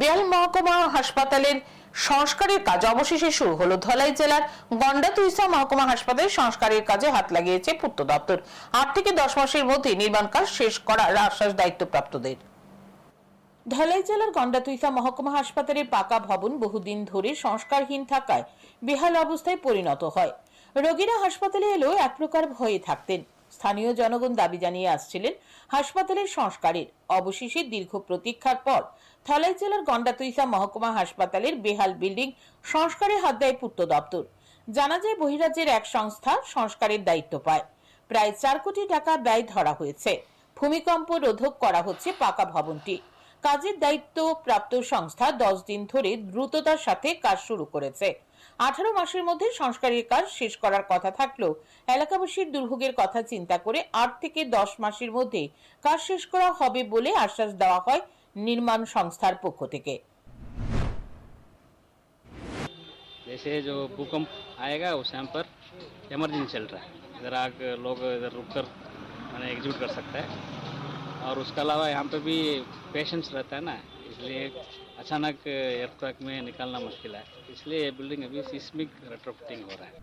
বেহাল মহকুমা হাসপাতালের সংস্কারের কাজ অবশেষে শুরু হলো। ধলাই জেলার গন্ডা তুইসা মহকুমা হাসপাতালের সংস্কারের কাজে হাত লাগিয়েছে পূর্ত দপ্তর। আট থেকে দশ মাসের মধ্যে নির্মাণ কাজ শেষ করার আশ্বাস দায়িত্বপ্রাপ্তদের। ধলাই জেলার গন্ডাতুইসা মহকুমা হাসপাতালের পাকা ভবন বহুদিন ধরে সংস্কারহীন থাকায় বেহাল অবস্থায় পরিণত হয়। রোগীরা হাসপাতালে এলেও এক প্রকার ভয়ে থাকতেন। স্থানীয় জনগণ দাবি জানিয়ে আসছিলেন, হাসপাতালের সংস্কারের অবশেষে দীর্ঘ প্রতীক্ষার পর ধলাই জেলার গন্ডাতুইসা মহকুমা হাসপাতালের বেহাল বিল্ডিং সংস্কারে হাত দেয় পূর্ত দপ্তর। জানা যায়, বহিরাজ্যের এক সংস্থা সংস্কারের দায়িত্ব পায়। প্রায় চার কোটি টাকা ব্যয় ধরা হয়েছে। ভূমিকম্প রোধক করা হচ্ছে পাকা ভবনটি। কাজের দায়িত্ব প্রাপ্ত সংস্থা দশ দিন ধরে দ্রুততার সাথে কাজ শুরু করেছে আঠারো মাসের মধ্যে সংস্কারের কাজ শেষ করার কথা থাকলেও এলাকাবাসীর দুর্ভোগের কথা চিন্তা করে আট থেকে দশ মাসের মধ্যে কাজ শেষ করা হবে বলে আশ্বাস দেওয়া হয় নির্মাণ সংস্থার পক্ষ থেকে जैसे जो भूकंप आएगा उस टाइम पर इमरजेंसी चल रहा है इधर आग लोग इधर रुक कर मैंने एग्जिट कर सकता है और उसके अलावा यहाँ पे भी पेशेंस रहता है ना इसलिए अचानक एयरक्राफ्ट में निकालना मुश्किल है इसलिए ये बिल्डिंग अभी सिस्मिक रेट्रोफिटिंग हो रहा है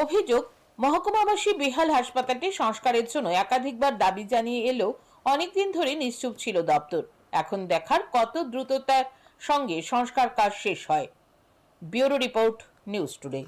অভিযোগ মহকুমাবাসী বেহাল হাসপাতালটি সংস্কারের জন্য একাধিকবার দাবি জানিয়ে এলেও অনেকদিন ধরে নিশ্চুপ ছিল দপ্তর এখন দেখার কত দ্রুততার সঙ্গে সংস্কার কাজ শেষ হয় ব্যুরো রিপোর্ট নিউজ টুডে